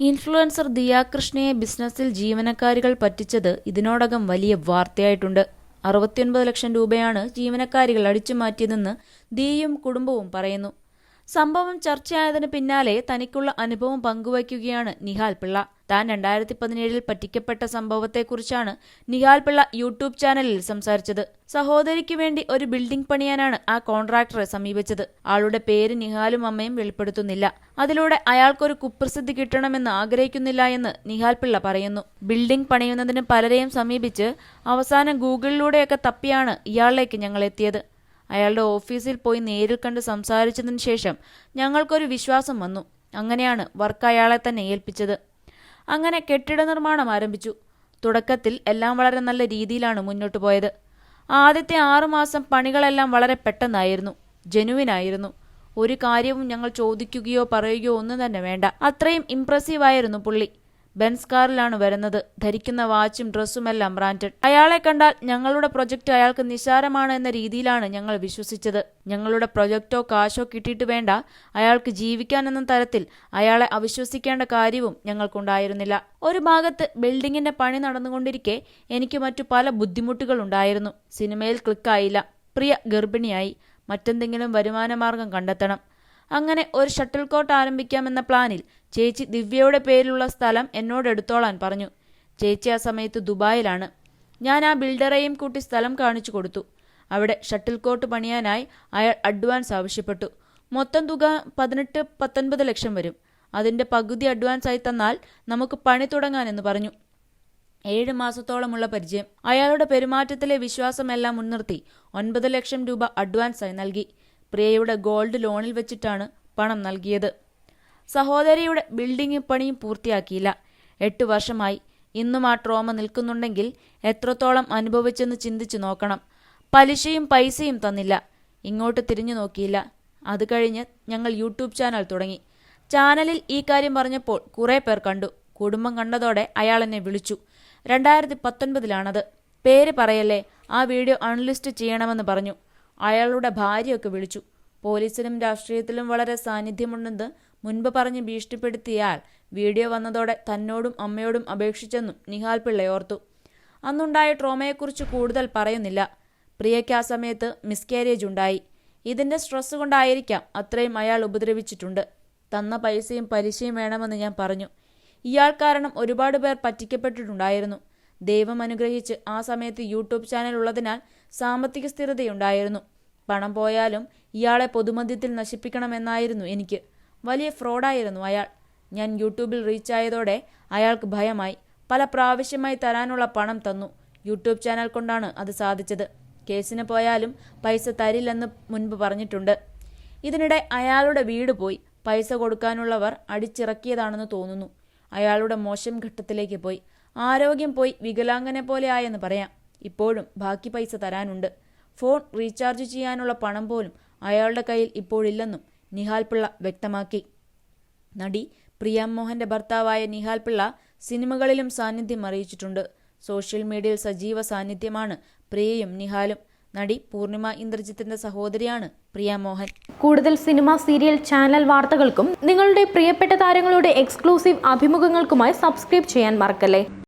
Influencer ദിയാകൃഷ്ണയെ ബിസിനസ്സിൽ ജീവനക്കാരികൾ പറ്റിച്ചത് ഇതിനോടകം വലിയ വാർത്തയായിട്ടുണ്ട്. അറുപത്തിയൊൻപത് ലക്ഷം രൂപയാണ് ജീവനക്കാരികൾ അടിച്ചുമാറ്റിയതെന്ന് ദിയയും കുടുംബവും പറയുന്നു. സംഭവം ചർച്ചയായതിന് പിന്നാലെ തനിക്കുള്ള അനുഭവം പങ്കുവയ്ക്കുകയാണ് നിഹാൽ പിള്ള. താൻ രണ്ടായിരത്തി പതിനേഴിൽ പറ്റിക്കപ്പെട്ട സംഭവത്തെക്കുറിച്ചാണ് നിഹാൽ പിള്ള യൂട്യൂബ് ചാനലിൽ സംസാരിച്ചത്. സഹോദരിക്ക് വേണ്ടി ഒരു ബിൽഡിംഗ് പണിയാനാണ് ആ കോൺട്രാക്ടറെ സമീപിച്ചത്. ആളുടെ പേര് നിഹാലും അമ്മയും വെളിപ്പെടുത്തുന്നില്ല. അതിലൂടെ അയാൾക്കൊരു കുപ്രസിദ്ധി കിട്ടണമെന്ന് ആഗ്രഹിക്കുന്നില്ല എന്ന് നിഹാൽ പിള്ള പറയുന്നു. ബിൽഡിംഗ് പണിയുന്നതിന് പലരെയും സമീപിച്ച് അവസാനം ഗൂഗിളിലൂടെയൊക്കെ തപ്പിയാണ് ഇയാളിലേക്ക് ഞങ്ങൾ എത്തിയത് അയാളുടെ ഓഫീസിൽ പോയി നേരിൽ കണ്ട് സംസാരിച്ചതിന് ശേഷം ഞങ്ങൾക്കൊരു വിശ്വാസം വന്നു. അങ്ങനെയാണ് വർക്ക് അയാളെ തന്നെ ഏൽപ്പിച്ചത്. അങ്ങനെ കെട്ടിട നിർമ്മാണം ആരംഭിച്ചു. തുടക്കത്തിൽ എല്ലാം വളരെ നല്ല രീതിയിലാണ് മുന്നോട്ട് പോയത്. ആദ്യത്തെ ആറുമാസം പണികളെല്ലാം വളരെ പെട്ടെന്നായിരുന്നു. ജനുവിനായിരുന്നു. ഒരു കാര്യവും ഞങ്ങൾ ചോദിക്കുകയോ പറയുകയോ ഒന്നും തന്നെ വേണ്ട. അത്രയും ഇംപ്രസീവായിരുന്നു പുള്ളി. ബെൻസ് കാറിലാണ് വരുന്നത്. ധരിക്കുന്ന വാച്ചും ഡ്രസ്സുമെല്ലാം ബ്രാൻഡഡ്. അയാളെ കണ്ടാൽ ഞങ്ങളുടെ പ്രൊജക്റ്റ് അയാൾക്ക് നിസ്സാരമാണ് എന്ന രീതിയിലാണ് ഞങ്ങൾ വിശ്വസിച്ചത്. ഞങ്ങളുടെ പ്രൊജക്റ്റോ കാശോ കിട്ടിയിട്ട് വേണ്ട. അയാൾക്ക് ജീവിക്കാൻ ജീവിക്കാനെന്ന തരത്തിൽ അയാളെ അവിശ്വസിക്കേണ്ട കാര്യവും ഞങ്ങൾക്കുണ്ടായിരുന്നില്ല. ഒരു ഭാഗത്ത് ബിൽഡിങ്ങിന്റെ പണി നടന്നുകൊണ്ടിരിക്കെ എനിക്ക് മറ്റു പല ബുദ്ധിമുട്ടുകൾ ഉണ്ടായിരുന്നു സിനിമയിൽ ക്ലിക്കായില്ല. പ്രിയ ഗർഭിണിയായി. മറ്റെന്തെങ്കിലും വരുമാനമാർഗം കണ്ടെത്തണം. അങ്ങനെ ഒരു ഷട്ടിൽ കോട്ട് ആരംഭിക്കാമെന്ന പ്ലാനിൽ ചേച്ചി ദിവ്യയുടെ പേരിലുള്ള സ്ഥലം എന്നോട് എടുത്തോളാൻ പറഞ്ഞു. ചേച്ചി ആ സമയത്ത് ദുബായിലാണ്. ഞാൻ ആ ബിൽഡറെയും കൂട്ടി സ്ഥലം കാണിച്ചു കൊടുത്തു. അവിടെ ഷട്ടിൽ കോട്ട് പണിയാനായി അയാൾ അഡ്വാൻസ് ആവശ്യപ്പെട്ടു. മൊത്തം തുക പതിനെട്ട് പത്തൊൻപത് ലക്ഷം വരും. അതിന്റെ പകുതി അഡ്വാൻസ് ആയി തന്നാൽ നമുക്ക് പണി തുടങ്ങാനെന്ന് പറഞ്ഞു. ഏഴ് മാസത്തോളമുള്ള പരിചയം. അയാളുടെ പെരുമാറ്റത്തിലെ വിശ്വാസമെല്ലാം മുൻനിർത്തി ഒൻപത് ലക്ഷം രൂപ അഡ്വാൻസായി നൽകി. പ്രിയയുടെ ഗോൾഡ് ലോണിൽ വെച്ചിട്ടാണ് പണം നൽകിയത്. സഹോദരിയുടെ ബിൽഡിംഗ് പണിയും പൂർത്തിയാക്കിയില്ല. എട്ട് വർഷമായി ഇന്നും ആ ട്രോമ നിൽക്കുന്നുണ്ടെങ്കിൽ എത്രത്തോളം അനുഭവിച്ചെന്ന് ചിന്തിച്ചു നോക്കണം. പലിശയും പൈസയും തന്നില്ല. ഇങ്ങോട്ട് തിരിഞ്ഞു നോക്കിയില്ല. അത് കഴിഞ്ഞ് ഞങ്ങൾ യൂട്യൂബ് ചാനൽ തുടങ്ങി. ചാനലിൽ ഈ കാര്യം പറഞ്ഞപ്പോൾ കുറേ പേർ കണ്ടു. കുടുംബം കണ്ടതോടെ അയാൾ എന്നെ വിളിച്ചു. രണ്ടായിരത്തി പത്തൊൻപതിലാണത്. പേര് പറയല്ലേ ആ വീഡിയോ അൺലിസ്റ്റ് ചെയ്യണമെന്ന് പറഞ്ഞു. അയാളുടെ ഭാര്യയൊക്കെ വിളിച്ചു. പോലീസിലും രാഷ്ട്രീയത്തിലും വളരെ സാന്നിധ്യമുണ്ടെന്ന് മുൻപ് പറഞ്ഞ് ഭീഷണിപ്പെടുത്തിയാൽ വീഡിയോ വന്നതോടെ തന്നോടും അമ്മയോടും അപേക്ഷിച്ചെന്നും നിഹാൽ പിള്ള ഓർത്തു. അന്നുണ്ടായ ട്രോമയെക്കുറിച്ച് കൂടുതൽ പറയുന്നില്ല. പ്രിയയ്ക്ക് ആ സമയത്ത് മിസ്കാരേജ് ഉണ്ടായി. ഇതിന്റെ സ്ട്രെസ് കൊണ്ടായിരിക്കാം അത്രയും അയാൾ ഉപദ്രവിച്ചിട്ടുണ്ട്. തന്ന പൈസയും പലിശയും വേണമെന്ന് ഞാൻ പറഞ്ഞു. ഇയാൾ കാരണം ഒരുപാട് പേർ പറ്റിക്കപ്പെട്ടിട്ടുണ്ടായിരുന്നു. ദൈവം അനുഗ്രഹിച്ച് ആ സമയത്ത് യൂട്യൂബ് ചാനൽ ഉള്ളതിനാൽ സാമ്പത്തിക സ്ഥിരതയുണ്ടായിരുന്നു. പണം പോയാലും ഇയാളെ പൊതുമധ്യത്തിൽ നശിപ്പിക്കണമെന്നായിരുന്നു എനിക്ക്. വലിയ ഫ്രോഡായിരുന്നു അയാൾ. ഞാൻ യൂട്യൂബിൽ റീച്ചായതോടെ അയാൾക്ക് ഭയമായി. പല പ്രാവശ്യമായി തരാനുള്ള പണം തന്നു. യൂട്യൂബ് ചാനൽ കൊണ്ടാണ് അത് സാധിച്ചത്. കേസിന് പോയാലും പൈസ തരില്ലെന്ന് മുൻപ് പറഞ്ഞിട്ടുണ്ട്. ഇതിനിടെ അയാളുടെ വീട് പോയി. പൈസ കൊടുക്കാനുള്ളവർ അടിച്ചിറക്കിയതാണെന്ന് തോന്നുന്നു. അയാളുടെ മോശം ഘട്ടത്തിലേക്ക് പോയി. ആരോഗ്യം പോയി വികലാംഗനെ പോലെ ആയെന്ന് പറയാം. ഇപ്പോഴും ബാക്കി പൈസ തരാനുണ്ട്. ഫോൺ റീചാർജ് ചെയ്യാനുള്ള പണം പോലും അയാളുടെ കയ്യിൽ ഇപ്പോഴില്ലെന്നും നിഹാൽ പിള്ള വ്യക്തമാക്കി. നടി പ്രിയാം മോഹന്റെ ഭർത്താവായ നിഹാൽ പിള്ള സിനിമകളിലും സാന്നിധ്യം അറിയിച്ചിട്ടുണ്ട്. സോഷ്യൽ മീഡിയയിൽ സജീവ സാന്നിധ്യമാണ് പ്രിയയും നിഹാലും. നടി പൂർണിമ ഇന്ദ്രജിത്തിന്റെ സഹോദരിയാണ് പ്രിയ മോഹൻ. കൂടുതൽ സിനിമ സീരിയൽ ചാനൽ വാർത്തകൾക്കും നിങ്ങളുടെ പ്രിയപ്പെട്ട താരങ്ങളുടെ എക്സ്ക്ലൂസീവ് അഭിമുഖങ്ങൾക്കുമായി സബ്സ്ക്രൈബ് ചെയ്യാൻ മറക്കല്ലേ?